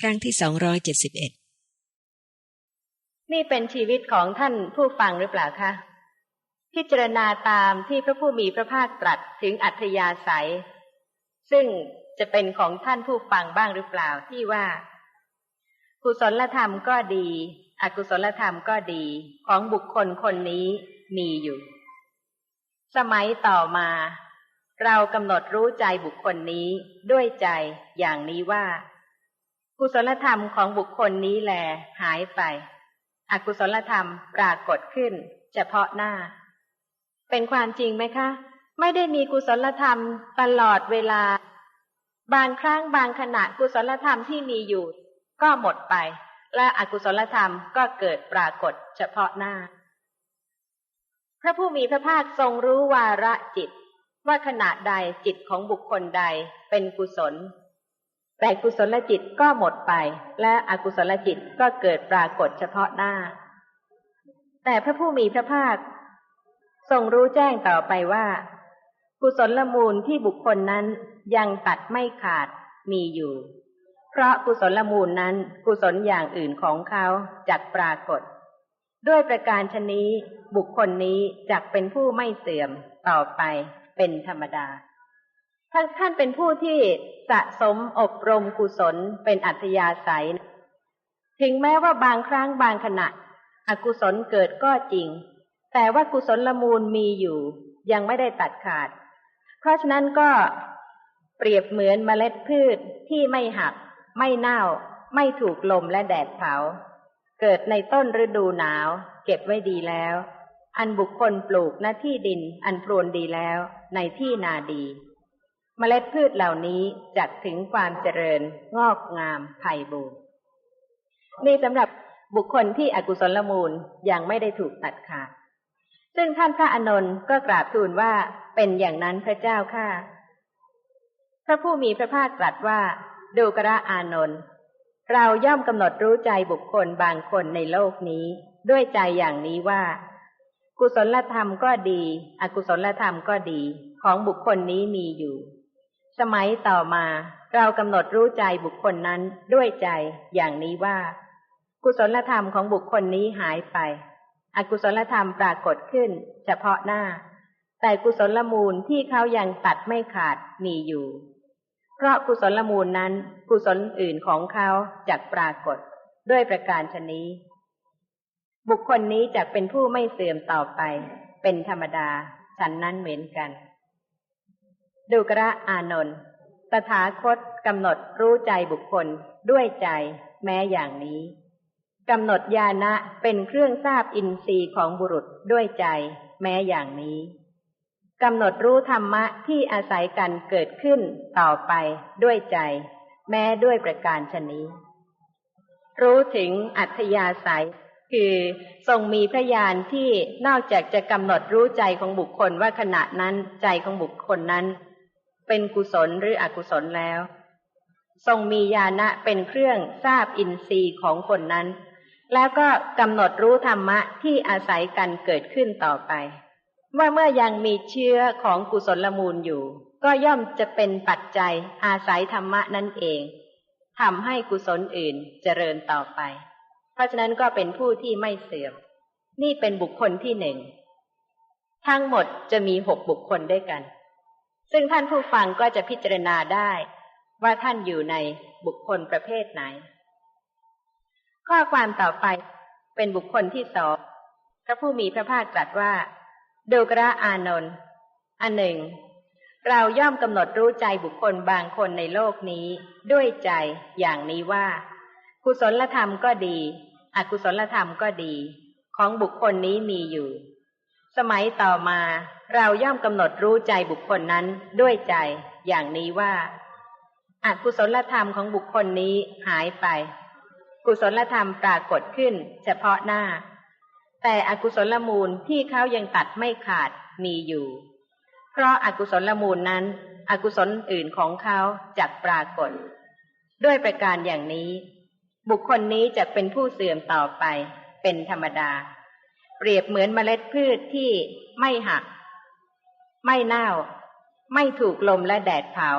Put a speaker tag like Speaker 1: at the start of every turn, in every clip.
Speaker 1: ครั้งที่สองร้อยเจ็ดสิบเอ็ด
Speaker 2: นี่เป็นชีวิตของท่านผู้ฟังหรือเปล่าคะ พิจารณาตามที่พระผู้มีพระภาคตรัสถึงอัธยาศัย ซึ่งจะเป็นของท่านผู้ฟังบ้างหรือเปล่าที่ว่า กุศลธรรมก็ดี อกุศลธรรมก็ดีของบุคคลคนนี้มีอยู่ สมัยต่อมา เรากำหนดรู้ใจบุคคลนี้ด้วยใจอย่างนี้ว่า กุศลธรรมของบุคคลนี้แหลหายไป อกุศลธรรมปรากฏขึ้น เฉพาะหน้า เป็นความจริงไหมคะ ไม่ได้มีกุศลธรรมตลอดเวลา บางครั้งบางขณะกุศลธรรมที่มีอยู่ ก็หมดไป และอกุศลธรรมก็เกิดปรากฏเฉพาะหน้า พระผู้มีพระภาคทรงรู้วาระจิต ว่าขณะใดจิตของบุคคลใดเป็นกุศล แต่กุศลจิตก็หมดไป และอกุศลจิตก็เกิดปรากฏเฉพาะหน้า แต่พระผู้มีพระภาค ทรงรู้แจ้งต่อไปว่า กุศลมูลที่บุคคลนั้นยังตัดไม่ขาดมีอยู่ เพราะกุศลมูลนั้นกุศลอย่างอื่นของเขาจักปรากฏ ด้วยประการชนี้บุคคลนี้จักเป็นผู้ไม่เสื่อมต่อไปเป็นธรรมดา ท่านท่านเป็นผู้ที่สะสมอบรมกุศลเป็นอัธยาศัย ถึงแม้ว่าบางครั้งบางขณะ อกุศลเกิดก็จริง แต่ว่ากุศลละมูลมีอยู่ ยังไม่ได้ตัดขาด เพราะฉะนั้นก็เปรียบเหมือนเมล็ดพืชที่ไม่หัก ไม่เน่า ไม่ถูกลมและแดดเผา เกิดในต้นฤดูหนาว เก็บไว้ดีแล้ว อันบุคคลปลูกหน้าที่ดิน อันพรวนดีแล้ว ในที่นาดี เมล็ดพืชเหล่านี้จัดถึงความเจริญงอกงามไพ่บูรณ์นี่สำหรับบุคคลที่อกุศลมูลยังไม่ได้ถูกตัดขาด ซึ่งท่านพระอนนท์ก็กราบทูลว่าเป็นอย่างนั้นพระเจ้าค่ะ พระผู้มีพระภาคตรัสว่า ดูกระอานนท์เราย่อมกำหนดรู้ใจบุคคลบางคนในโลกนี้ ด้วยใจอย่างนี้ว่า กุศลธรรมก็ดี อกุศลธรรมก็ดี ของบุคคลนี้มีอยู่ สมัยต่อมาเรากำหนดรู้ใจบุคคลนั้นด้วยใจอย่างนี้ว่า กุศลธรรมของบุคคลนี้หายไป อกุศลธรรมปรากฏขึ้น เฉพาะหน้า แต่กุศลมูลที่เขายังตัดไม่ขาดมีอยู่ เพราะกุศลมูลนั้นกุศลอื่นของเขาจักปรากฏด้วยประการชนี้ บุคคลนี้จะเป็นผู้ไม่เสื่อมต่อไป เป็นธรรมดาฉันนั้นเหมือนกัน ดูกระอานนท์ตถาคตกำหนดรู้ใจบุคคลด้วยใจ แม้อย่างนี้กำหนดญาณะเป็นเครื่องทราบอินทรีย์ของบุรุษด้วยใจ แม้อย่างนี้กำหนดรู้ธรรมะที่อาศัยกันเกิดขึ้นต่อไปด้วยใจ แม้ด้วยประการชนี้ รู้ถึงอัธยาศัย คือทรงมีพระญาณที่นอกจากจะกำหนดรู้ใจของบุคคลว่าขณะนั้นใจของบุคคลนั้น เป็นกุศลหรืออกุศลแล้ว ทรงมีญาณะเป็นเครื่องทราบอินทรีย์ของคนนั้น แล้วก็กำหนดรู้ธรรมะที่อาศัยกันเกิดขึ้นต่อไป ว่าเมื่อยังมีเชื้อของกุศลมูลอยู่ ก็ย่อมจะเป็นปัจจัยอาศัยธรรมะนั่นเองทำให้กุศลอื่นเจริญต่อไป เพราะฉะนั้นก็เป็นผู้ที่ไม่เสื่อม นี่เป็นบุคคลที่หนึ่ง ทั้งหมดจะมีหกบุคคลด้วยกัน ซึ่งท่านผู้ฟังก็จะพิจารณาได้ว่าท่านอยู่ในบุคคลประเภทไหน ข้อความต่อไปเป็นบุคคลที่สองพระผู้มีพระภาคตรัสว่าดูกระอานนท์อันหนึ่ง เราย่อมกำหนดรู้ใจบุคคลบางคนในโลกนี้ ด้วยใจอย่างนี้ว่า กุศลธรรมก็ดี อกุศลธรรมก็ดี ของบุคคลนี้มีอยู่ สมัยต่อมาเราย่อมกำหนดรู้ใจบุคคลนั้นด้วยใจ อย่างนี้ว่าอากุศลธรรมของบุคคลนี้หายไป กุศลธรรมปรากฏขึ้น เฉพาะหน้า แต่อกุศลมูลที่เขายังตัดไม่ขาดมีอยู่ เพราะอากุศลมูลนั้น อกุศลอื่นของเขาจักปรากฏ ด้วยประการอย่างนี้ บุคคลนี้จะเป็นผู้เสื่อมต่อไปเป็นธรรมดา เปรียบเหมือนเมล็ดพืชที่ไม่หัก ไม่เน่า ไม่ถูกลมและแดดเผา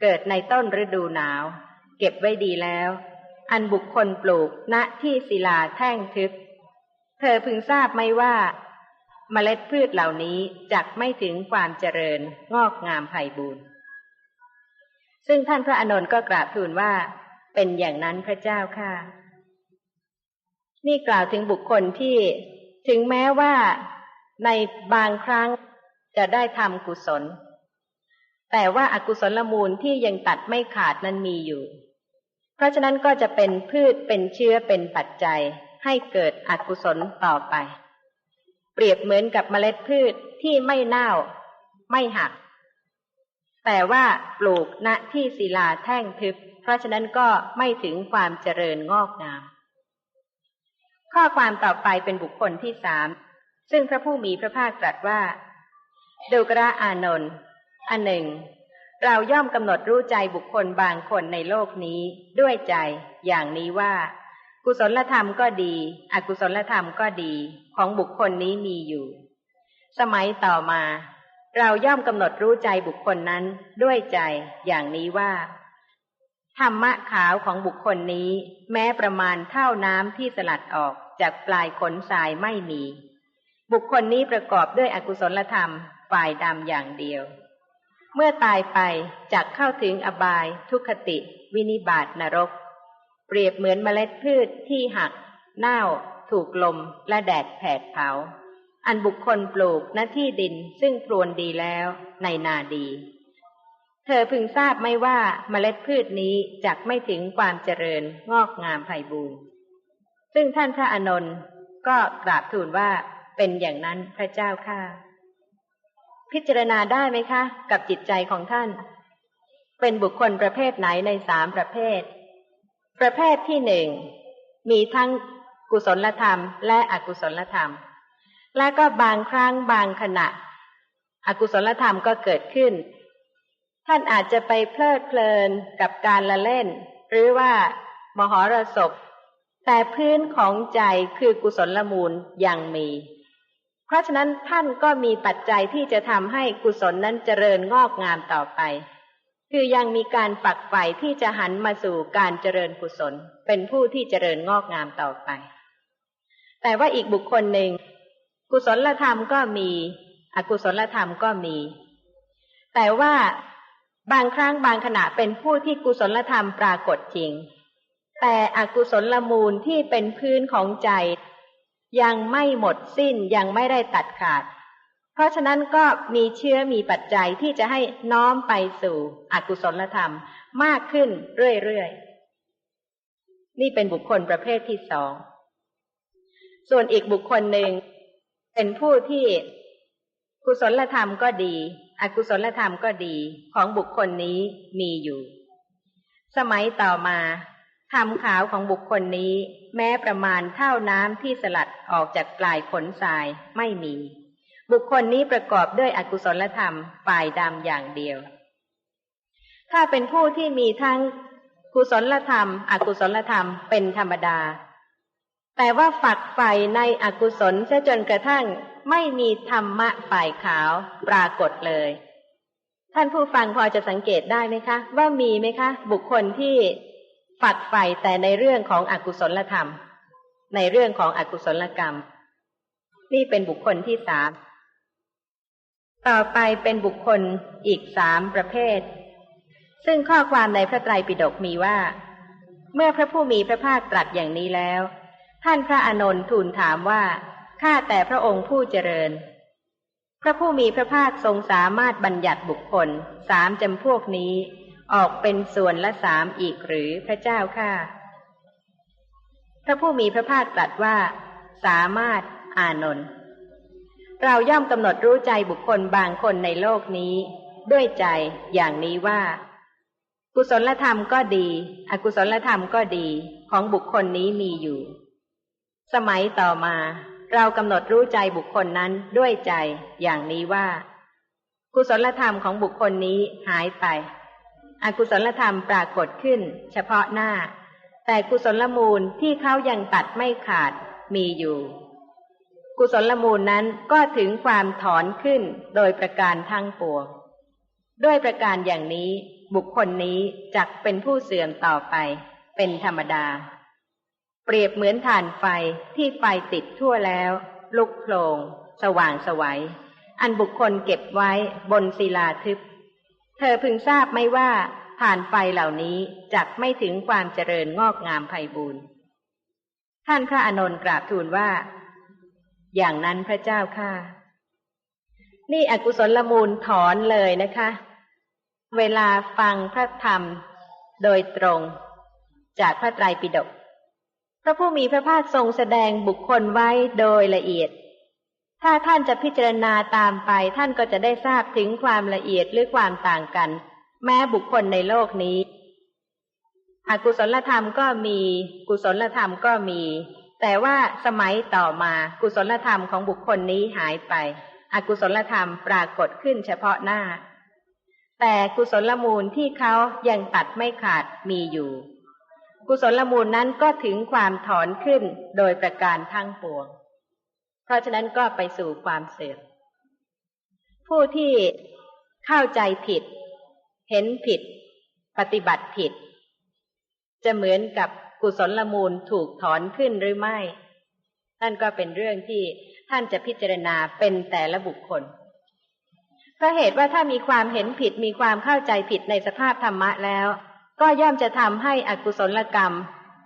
Speaker 2: เกิดในต้นฤดูหนาว เก็บไว้ดีแล้ว อันบุคคลปลูกณที่ศิลาแท่งทึบ เธอพึงทราบไหมว่า เมล็ดพืชเหล่านี้จักไม่ถึงความเจริญงอกงามไพ่บูรณ์ซึ่งท่านพระอานนท์ก็กราบทูลว่า เป็นอย่างนั้นพระเจ้าค่ะ นี่กล่าวถึงบุคคลที่ ถึงแม้ว่าในบางครั้งจะได้ทำกุศล แต่ว่าอากุศลมูลที่ยังตัดไม่ขาดนั้นมีอยู่ เพราะฉะนั้นก็จะเป็นพืชเป็นเชื้อเป็นปัจจัยให้เกิดอกุศลต่อไป เปรียบเหมือนกับเมล็ดพืชที่ไม่เน่า ไม่หัก แต่ว่าปลูกณที่ศิลาแท่งทึบ เพราะฉะนั้นก็ไม่ถึงความเจริญงอกงาม ข้อความต่อไปเป็นบุคคลที่สามซึ่งพระผู้มีพระภาคตรัสว่าดูกระอานนท์อันหนึ่ง เราย่อมกำหนดรู้ใจบุคคลบางคนในโลกนี้ด้วยใจ อย่างนี้ว่า กุศลธรรมก็ดี อกุศลธรรมก็ดี ของบุคคลนี้มีอยู่ สมัยต่อมา เราย่อมกำหนดรู้ใจบุคคลนั้นด้วยใจ อย่างนี้ว่า ธรรมะขาวของบุคคลนี้ แม้ประมาณเท่าน้ำที่สลัดออกจากปลายขนทรายไม่มี บุคคลนี้ประกอบด้วยอกุศลธรรมฝ่ายดำอย่างเดียว เมื่อตายไปจักเข้าถึงอบาย ทุคติ วินิบาตนรก เปรียบเหมือนเมล็ดพืชที่หัก เน่า ถูกลม และแดดแผดเผา อันบุคคลปลูกณที่ดินซึ่งพรวนดีแล้วในนาดี เธอพึงทราบไม่ว่าเมล็ดพืชนี้จักไม่ถึงความเจริญงอกงามไพบูรณ์ซึ่งท่านพระอนนท์ก็กราบทูลว่าเป็นอย่างนั้นพระเจ้าค่ะพิจารณาได้ไหมคะ กับจิตใจของท่าน เป็นบุคคลประเภทไหนในสามประเภท ประเภทที่หนึ่งมีทั้งกุศลธรรม และอกุศลธรรม และก็บางครั้งบางขณะ อกุศลธรรมก็เกิดขึ้น ท่านอาจจะไปเพลิดเพลินกับการละเล่น หรือว่ามหรสพ แต่พื้นของใจคือกุศลมูลยังมี เพราะฉะนั้นท่านก็มีปัจจัยที่จะทำให้กุศลนั้นเจริญงอกงามต่อไป คือยังมีการฝักใฝ่ที่จะหันมาสู่การเจริญกุศล เป็นผู้ที่เจริญงอกงามต่อไป แต่ว่าอีกบุคคลหนึ่ง กุศลธรรมก็มี อกุศลธรรมก็มี แต่ว่า บางครั้งบางขณะเป็นผู้ที่กุศลธรรมปรากฏจริง แต่อกุศลลมูลที่เป็นพื้นของใจ ยังไม่หมดสิ้นยังไม่ได้ตัดขาด เพราะฉะนั้นก็มีเชื้อมีปัจจัยที่จะให้น้อมไปสู่อกุศลธรรมมากขึ้นเรื่อยๆ นี่เป็นบุคคลประเภทที่สอง ส่วนอีกบุคคลหนึ่งเป็นผู้ที่กุศลธรรมก็ดี อกุศลธรรมก็ดีของบุคคลนี้มีอยู่ สมัยต่อมาธรรมขาวของบุคคลนี้ แม้ประมาณเท่าน้ำที่สลัดออกจากปลายขนทรายไม่มี บุคคลนี้ประกอบด้วยอกุศลธรรมฝ่ายดำอย่างเดียว ถ้าเป็นผู้ที่มีทั้งกุศลธรรม อกุศลธรรมเป็นธรรมดา แต่ว่าฝักใฝ่ในอกุศลเสียจนกระทั่ง ไม่มีธรรมะฝ่ายขาวปรากฏเลย ท่านผู้ฟังพอจะสังเกตได้ไหมคะ ว่ามีไหมคะ บุคคลที่ฝักใฝ่แต่ในเรื่องของอกุศลธรรม ในเรื่องของอกุศลกรรม นี่เป็นบุคคลที่สามต่อไปเป็นบุคคลอีกสามประเภท ซึ่งข้อความในพระไตรปิฎกมีว่า เมื่อพระผู้มีพระภาคตรัสอย่างนี้แล้ว ท่านพระอานนท์ทูลถามว่า ข้าแต่พระองค์ผู้เจริญ พระผู้มีพระภาคทรงสามารถบัญญัติบุคคลสามจำพวกนี้ ออกเป็นส่วนละสามอีกหรือพระเจ้าข้าพระผู้มีพระภาคตรัสว่า สามารถอานนท์เราย่อมกำหนดรู้ใจบุคคลบางคนในโลกนี้ ด้วยใจอย่างนี้ว่า กุศลธรรมก็ดี อกุศลธรรมก็ดีของบุคคลนี้มีอยู่ สมัยต่อมา เรากำหนดรู้ใจบุคคลนั้นด้วยใจอย่างนี้ว่า กุศลธรรมของบุคคลนี้หายไป อกุศลธรรมปรากฏขึ้น เฉพาะหน้า แต่กุศลมูลที่เขายังตัดไม่ขาดมีอยู่ กุศลมูลนั้นก็ถึงความถอนขึ้นโดยประการทั้งปวง ด้วยประการอย่างนี้บุคคลนี้จักเป็นผู้เสื่อมต่อไป เป็นธรรมดา เปรียบเหมือนถ่านไฟที่ไฟติดทั่วแล้ว ลุกโผลงสว่างสวัย อันบุคคลเก็บไว้บนศิลาทึบ เธอพึงทราบไหมว่าถ่านไฟเหล่านี้จักไม่ถึงความเจริญงอกงามไพบูรณ์ท่านพระอานนท์กราบทูลว่า อย่างนั้นพระเจ้าค่ะ นี่อกุศลมูลถอนเลยนะคะ เวลาฟังพระธรรมโดยตรงจากพระไตรปิฎก พระผู้มีพระภาคทรงแสดงบุคคลไว้โดยละเอียด ถ้าท่านจะพิจารณาตามไปท่านก็จะได้ทราบถึงความละเอียดหรือความต่างกัน แม้บุคคลในโลกนี้ อกุศลธรรมก็มี กุศลธรรมก็มี แต่ว่าสมัยต่อมากุศลธรรมของบุคคลนี้หายไป อกุศลธรรมปรากฏขึ้นเฉพาะหน้า แต่กุศลมูลที่เขายังตัดไม่ขาดมีอยู่ กุศลมูลนั้นก็ถึงความถอนขึ้นโดยประการทั้งปวง เพราะฉะนั้นก็ไปสู่ความเสื่อมผู้ที่เข้าใจผิด เห็นผิด ปฏิบัติผิด จะเหมือนกับกุศลมูลถูกถอนขึ้นหรือไม่นั่นก็เป็นเรื่องที่ท่านจะพิจารณาเป็นแต่ละบุคคลเพราะเหตุว่าถ้ามีความเห็นผิดมีความเข้าใจผิดในสภาพธรรมะแล้ว ก็ย่อมจะทำให้อกุศลกรรม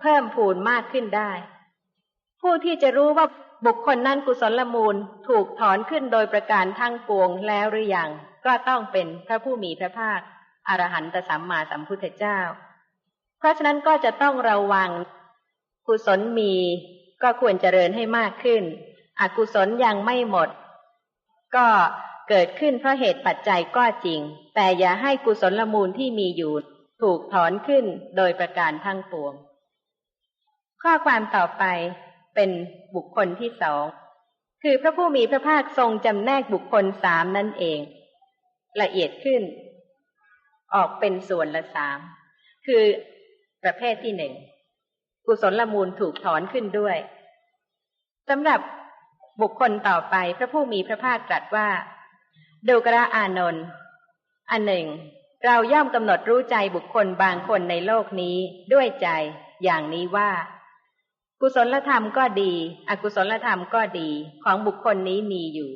Speaker 2: เพิ่มพูนมากขึ้นได้ ผู้ที่จะรู้ว่าบุคคลนั้นกุศลมูลถูกถอนขึ้นโดยประการทั้งปวงแล้วหรือยังก็ต้องเป็นพระผู้มีพระภาคอรหันตสัมมาสัมพุทธเจ้า เพราะฉะนั้นก็จะต้องระวัง กุศลมีก็ควรเจริญให้มากขึ้น อกุศลยังไม่หมด ก็เกิดขึ้นเพราะเหตุปัจจัยก็จริง แต่อย่าให้กุศลมูลที่มีอยู่ ถูกถอนขึ้นโดยประการทั้งปวง ข้อความต่อไปเป็นบุคคลที่สอง คือพระผู้มีพระภาคทรงจำแนกบุคคลสามนั่นเอง ละเอียดขึ้น ออกเป็นส่วนละสาม คือประเภทที่หนึ่งกุศลมูลถูกถอนขึ้นด้วยสำหรับบุคคลต่อไปพระผู้มีพระภาคตรัสว่า ดูกระอานนท์อันหนึ่ง เราย่อมกำหนดรู้ใจบุคคลบางคนในโลกนี้ด้วยใจ อย่างนี้ว่า กุศลธรรมก็ดี อกุศลธรรมก็ดีของบุคคลนี้มีอยู่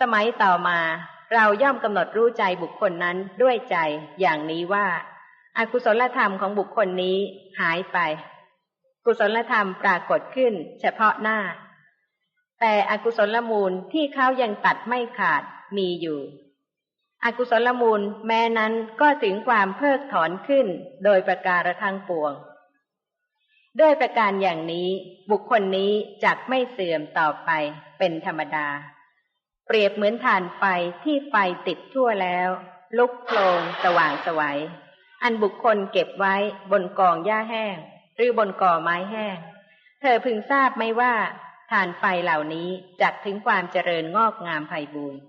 Speaker 2: สมัยต่อมา เราย่อมกำหนดรู้ใจบุคคลนั้นด้วยใจ อย่างนี้ว่า อกุศลธรรมของบุคคลนี้หายไป กุศลธรรมปรากฏขึ้น เฉพาะหน้า แต่อกุศลมูลที่เขายังตัดไม่ขาดมีอยู่ อกุศลมูลแม้นั้นก็ถึงความเพิกถอนขึ้นโดยประการทั้งปวง ด้วยประการอย่างนี้บุคคลนี้จักไม่เสื่อมต่อไปเป็นธรรมดา เปรียบเหมือนฐานไฟที่ไฟติดทั่วแล้ว ลุกโคลงสว่างสวัยอันบุคคลเก็บไว้บนกองหญ้าแห้ง หรือบนก่อไม้แห้ง เธอพึงทราบไหมว่าฐานไฟเหล่านี้จักถึงความเจริญงอกงามไพบูรณ์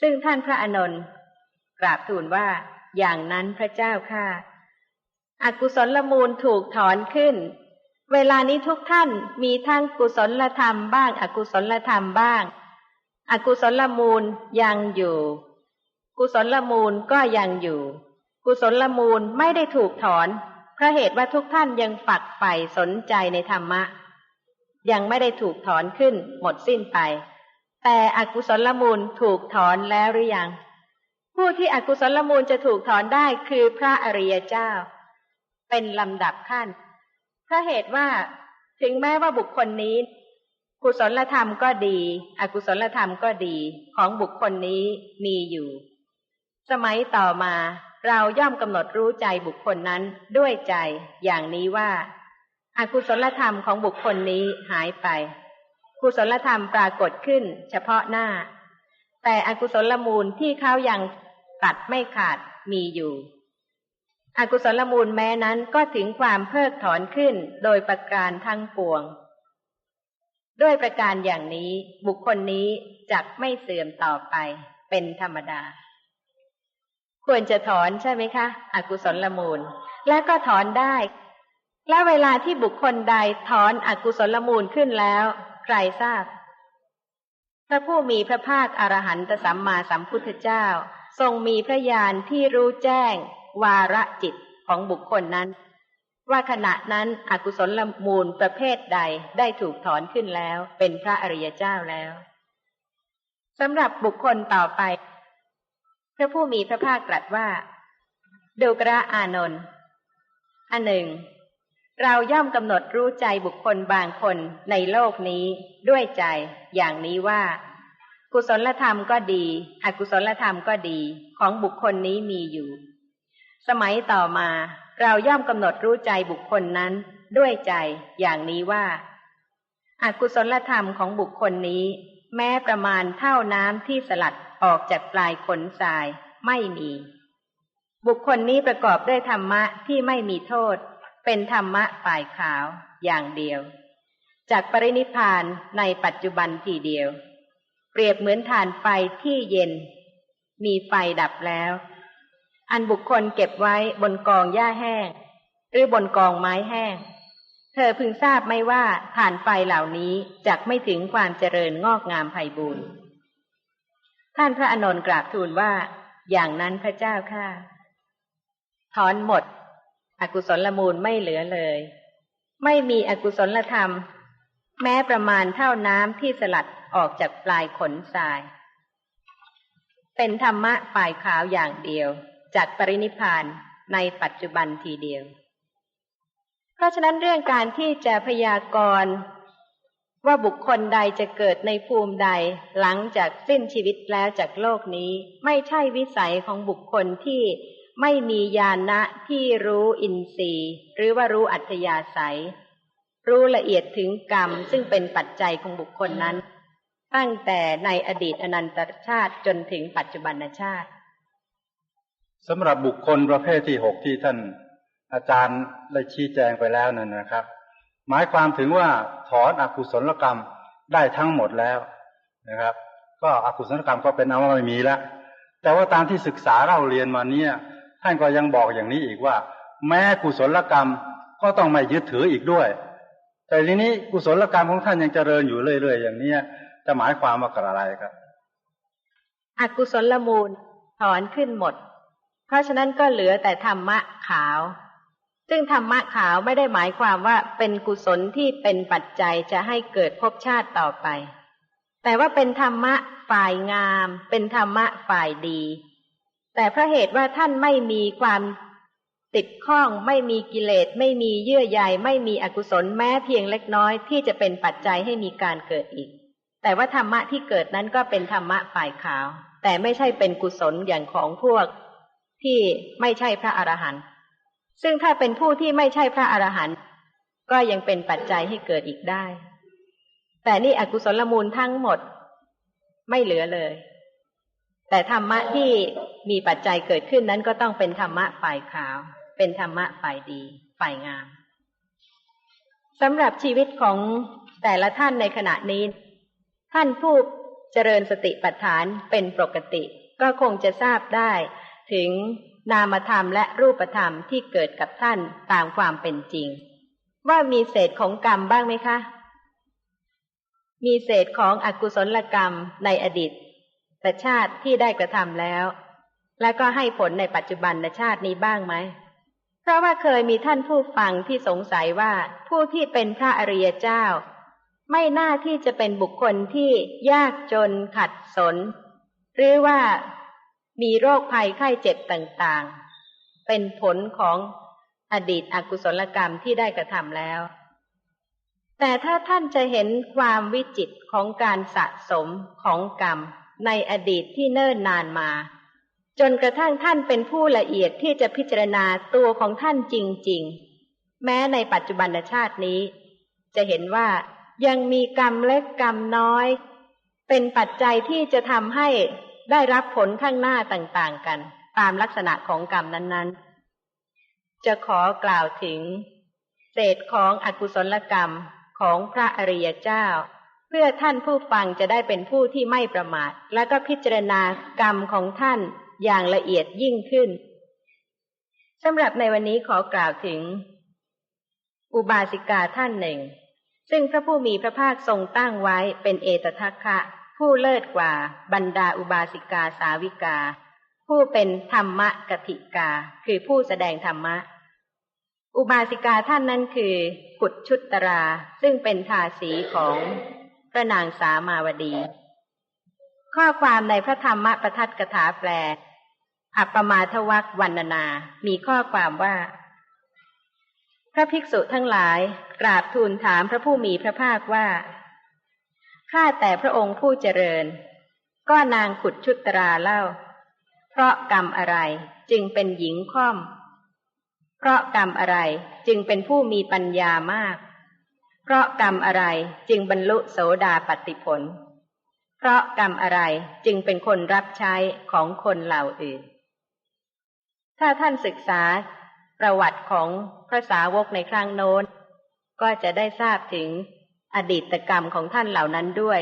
Speaker 2: ซึ่งท่านพระอนนท์กราบทูลว่าอย่างนั้นพระเจ้าค่ะ อกุศลมูลถูกถอนขึ้น เวลานี้ทุกท่านมีทั้งกุศลธรรมบ้าง อกุศลธรรมบ้าง อกุศลมูลยังอยู่ กุศลมูลก็ยังอยู่ กุศลมูลไม่ได้ถูกถอนเพราะเหตุว่าทุกท่านยังฝักใฝ่สนใจในธรรมะ ยังไม่ได้ถูกถอนขึ้นหมดสิ้นไป แต่อกุศลมูลถูกถอนแล้วหรือยัง ผู้ที่อกุศลมูลจะถูกถอนได้คือพระอริยเจ้า เป็นลำดับขั้นเพราะเหตุว่าถึงแม้ว่าบุคคลนี้ กุศลธรรมก็ดี อกุศลธรรมก็ดีของบุคคลนี้มีอยู่ สมัยต่อมาเราย่อมกำหนดรู้ใจบุคคลนั้นด้วยใจอย่างนี้ว่าอากุศลธรรมของบุคคลนี้หายไป กุศลธรรมปรากฏขึ้น เฉพาะหน้า แต่อกุศลมูลที่เขายังตัดไม่ขาดมีอยู่ อกุศลมูลแม้นั้นก็ถึงความเพิกถอนขึ้นโดยประการทั้งปวง ด้วยประการอย่างนี้บุคคลนี้จักไม่เสื่อมต่อไปเป็นธรรมดา ควรจะถอนใช่ไหมคะอกุศลมูล และก็ถอนได้และเวลาที่บุคคลใดถอนอกุศลมูลขึ้นแล้ว ใครทราบ พระผู้มีพระภาคอรหันตสัมมาสัมพุทธเจ้า ทรงมีพระญาณที่รู้แจ้ง วาระจิตของบุคคลนั้น ว่าขณะนั้นอกุศลมูลประเภทใดได้ถูกถอนขึ้นแล้ว เป็นพระอริยเจ้าแล้วสำหรับบุคคลต่อไป พระผู้มีพระภาคตรัสว่าดูกระอานนท์อันหนึ่ง เราย่อมกำหนดรู้ใจบุคคลบางคนในโลกนี้ด้วยใจอย่างนี้ว่า กุศลธรรมก็ดี อกุศลธรรมก็ดีของบุคคลนี้มีอยู่ สมัยต่อมา เราย่อมกำหนดรู้ใจบุคคลนั้นด้วยใจอย่างนี้ว่า อกุศลธรรมของบุคคลนี้ แม้ประมาณเท่าน้ำที่สลัดออกจากปลายขนทรายไม่มี บุคคลนี้ประกอบด้วยธรรมะที่ไม่มีโทษ เป็นธรรมะฝ่ายขาวอย่างเดียว จากปรินิพานในปัจจุบันทีเดียว เปรียบเหมือนฐานไฟที่เย็น มีไฟดับแล้ว อันบุคคลเก็บไว้บนกองหญ้าแห้ง หรือบนกองไม้แห้ง เธอพึงทราบไหมว่าฐานไฟเหล่านี้จักไม่ถึงความเจริญงอกงามไพบูรณ์ท่านพระอนนท์กราบทูลว่า อย่างนั้นพระเจ้าข้าถอนหมด อกุศลมูลไม่เหลือเลย ไม่มีอกุศลธรรม แม้ประมาณเท่าน้ำที่สลัดออกจากปลายขนทราย เป็นธรรมะฝ่ายขาวอย่างเดียว จากปรินิพานในปัจจุบันทีเดียว เพราะฉะนั้นเรื่องการที่จะพยากรณ์ว่าบุคคลใดจะเกิดในภูมิใดหลังจากสิ้นชีวิตแล้วจากโลกนี้ ไม่ใช่วิสัยของบุคคลที่ ไม่มีญาณะที่รู้อินทรีย์ หรือว่ารู้อัธยาศัย รู้ละเอียดถึงกรรมซึ่งเป็นปัจจัยของบุคคลนั้น ตั้งแต่ในอดีตอนันตชาติจนถึงปัจจุบันชาติ
Speaker 3: สำหรับบุคคลประเภทที่หกที่ท่าน อาจารย์ได้ชี้แจงไปแล้วนั่นนะครับ หมายความถึงว่าถอนอกุศลกรรมได้ทั้งหมดแล้วนะครับ ก็อกุศลกรรมก็เป็นเอาไม่มีแล้วแต่ว่าตามที่ศึกษาเราเรียนมาเนี่ย ท่านก็ยังบอกอย่างนี้อีกว่า แม้กุศลกรรมก็ต้องไม่ยึดถืออีกด้วย แต่ทีนี้กุศลกรรมของท่านยังเจริญอยู่เรื่อยๆอย่างนี้จะหมายความว่าอะไรครับ
Speaker 2: อกุศลมูลถอนขึ้นหมด เพราะฉะนั้นก็เหลือแต่ธรรมะขาว ซึ่งธรรมะขาวไม่ได้หมายความว่าเป็นกุศลที่เป็นปัจจัยจะให้เกิดภพชาติต่อไป แต่ว่าเป็นธรรมะฝ่ายงาม เป็นธรรมะฝ่ายดี แต่เพราะเหตุว่าท่านไม่มีความติดข้องไม่มีกิเลส ไม่มีเยื่อใยไม่มีอกุศลแม้เพียงเล็กน้อยที่จะเป็นปัจจัยให้มีการเกิดอีก แต่ว่าธรรมะที่เกิดนั้นก็เป็นธรรมะฝ่ายขาว แต่ไม่ใช่เป็นกุศลอย่างของพวก ที่ไม่ใช่พระอรหันต์ซึ่งถ้าเป็นผู้ที่ไม่ใช่พระอรหันต์ก็ยังเป็นปัจจัยให้เกิดอีกได้ แต่นี่อกุศลมูลทั้งหมด ไม่เหลือเลย แต่ธรรมะที่ มีปัจจัยเกิดขึ้นนั้นก็ต้องเป็นธรรมะฝ่ายขาว เป็นธรรมะฝ่ายดีฝ่ายงามสำหรับชีวิตของแต่ละท่านในขณะนี้ ท่านผู้เจริญสติปัฏฐานเป็นปกติ ก็คงจะทราบได้ ถึงนามธรรมและรูปธรรมที่เกิดกับท่านตามความเป็นจริง ว่ามีเศษของกรรมบ้างไหมคะ มีเศษของอกุศลกรรมในอดีตแต่ชาติที่ได้กระทำแล้ว และก็ให้ผลในปัจจุบันชาตินี้บ้างไหม เพราะว่าเคยมีท่านผู้ฟังที่สงสัยว่าผู้ที่เป็นพระอริยเจ้า ไม่น่าที่จะเป็นบุคคลที่ยากจนขัดสน หรือว่ามีโรคภัยไข้เจ็บต่างๆ เป็นผลของอดีตอกุศลกรรมที่ได้กระทำแล้ว แต่ถ้าท่านจะเห็นความวิจิตของการสะสมของกรรมในอดีตที่เนิ่นนานมา จนกระทั่งท่านเป็นผู้ละเอียดที่จะพิจารณาตัวของท่านจริง ๆ แม้ในปัจจุบันชาตินี้ จะเห็นว่ายังมีกรรมเล็กกรรมน้อย เป็นปัจจัยที่จะทำให้ได้รับผลข้างหน้าต่างๆกัน ตามลักษณะของกรรมนั้นๆ จะขอกล่าวถึง เศษของอกุศลกรรมของพระอริยเจ้า เพื่อท่านผู้ฟังจะได้เป็นผู้ที่ไม่ประมาท และก็พิจารณากรรมของท่าน อย่างละเอียดยิ่งขึ้นสำหรับในวันนี้ขอกล่าวถึง อุบาสิกาท่านหนึ่ง ซึ่งพระผู้มีพระภาคทรงตั้งไว้เป็นเอตทัคคะ ผู้เลิศกว่าบรรดาอุบาสิกาสาวิกา ผู้เป็นธรรมะกติกา คือผู้แสดงธรรมะ อุบาสิกาท่านนั้นคือกุดชุตตรา ซึ่งเป็นทาสีของพระนางสามาวดี ข้อความในพระธรรมประทัดกถาแปล อัปปมาทวักวันนา มีข้อความว่า พระภิกษุทั้งหลาย กราบทูลถามพระผู้มีพระภาคว่าข้าแต่พระองค์ผู้เจริญ ก็นางขุดชุตราเล่า เพราะกรรมอะไรจึงเป็นหญิงค่อม เพราะกรรมอะไรจึงเป็นผู้มีปัญญามาก เพราะกรรมอะไรจึงบรรลุโสดาปติผล เพราะกรรมอะไรจึงเป็นคนรับใช้ของคนเหล่าอื่น ถ้าท่านศึกษาประวัติของพระสาวกในครั้งโน้น ก็จะได้ทราบถึงอดีตกรรมของท่านเหล่านั้นด้วย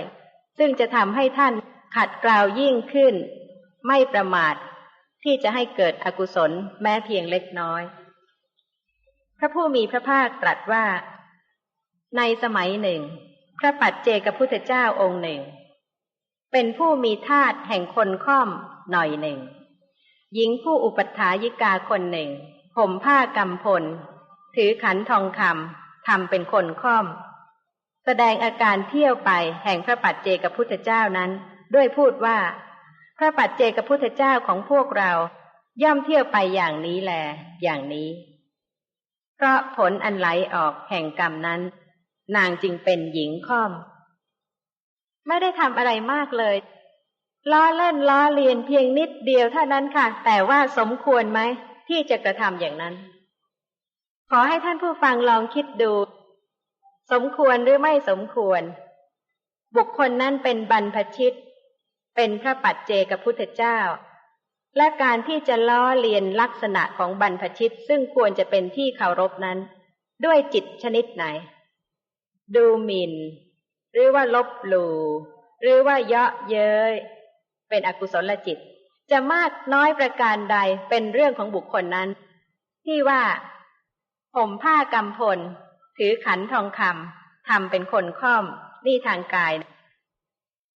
Speaker 2: ซึ่งจะทำให้ท่านขัดเกลายิ่งขึ้น ไม่ประมาทที่จะให้เกิดอกุศลแม้เพียงเล็กน้อย พระผู้มีพระภาคตรัสว่า ในสมัยหนึ่ง พระปัจเจกพุทธเจ้าองค์หนึ่ง เป็นผู้มีธาตุแห่งคนค่อมหน่อยหนึ่ง หญิงผู้อุปัฏฐายิกาคนหนึ่งผมผ้ากำพล ถือขันทองคำทำเป็นคนค่อม แสดงอาการเที่ยวไปแห่งพระปัจเจกพุทธเจ้านั้น ด้วยพูดว่า พระปัจเจกพุทธเจ้าของพวกเรา ย่อมเที่ยวไปอย่างนี้แล อย่างนี้ เพราะผลอันไหลออกแห่งกรรมนั้น นางจึงเป็นหญิงค่อม ไม่ได้ทำอะไรมากเลย ล้อเล่นล้อเลียนเพียงนิดเดียวเท่านั้นค่ะ แต่ว่าสมควรไหมที่จะกระทำอย่างนั้น ขอให้ท่านผู้ฟังลองคิดดู สมควรหรือไม่สมควร บุคคลนั้นเป็นบรรพชิต เป็นพระปัจเจกพุทธเจ้า และการที่จะล้อเลียนลักษณะของบรรพชิตซึ่งควรจะเป็นที่เคารพนั้น ด้วยจิตชนิดไหน ดูหมิน่น หรือว่าลบหลู่หรือว่าเยาะเย้ยเป็นอกุศลจิต จะมากน้อยประการใดเป็นเรื่องของบุคคลนั้น ที่ว่าผมผ้ากำพล ถือขันทองคำทำเป็นคนค่อมนี่ทางกาย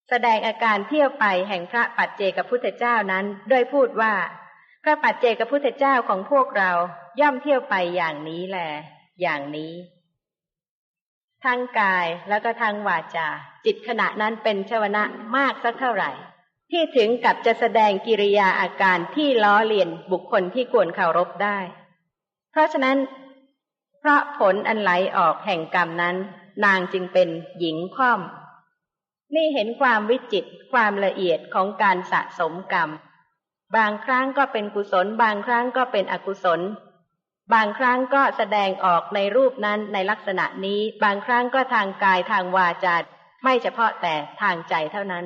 Speaker 2: แสดงอาการเที่ยวไปแห่งพระปัจเจกพุทธเจ้านั้นโดยพูดว่า พระปัจเจกพุทธเจ้าของพวกเราย่อมเที่ยวไปอย่างนี้แหละอย่างนี้ ทางกายแล้วก็ทางวาจา จิตขณะนั้นเป็นชวนะมากสักเท่าไหร่ ที่ถึงกับจะแสดงกิริยาอาการที่ล้อเลียนบุคคลที่ควรเคารพได้ เพราะฉะนั้น เพราะผลอันไหลออกแห่งกรรมนั้น นางจึงเป็นหญิงค่อม นี่เห็นความวิจิตความละเอียดของการสะสมกรรม บางครั้งก็เป็นกุศล บางครั้งก็เป็นอกุศล บางครั้งก็แสดงออกในรูปนั้นในลักษณะนี้ บางครั้งก็ทางกายทางวาจาไม่เฉพาะแต่ทางใจเท่านั้น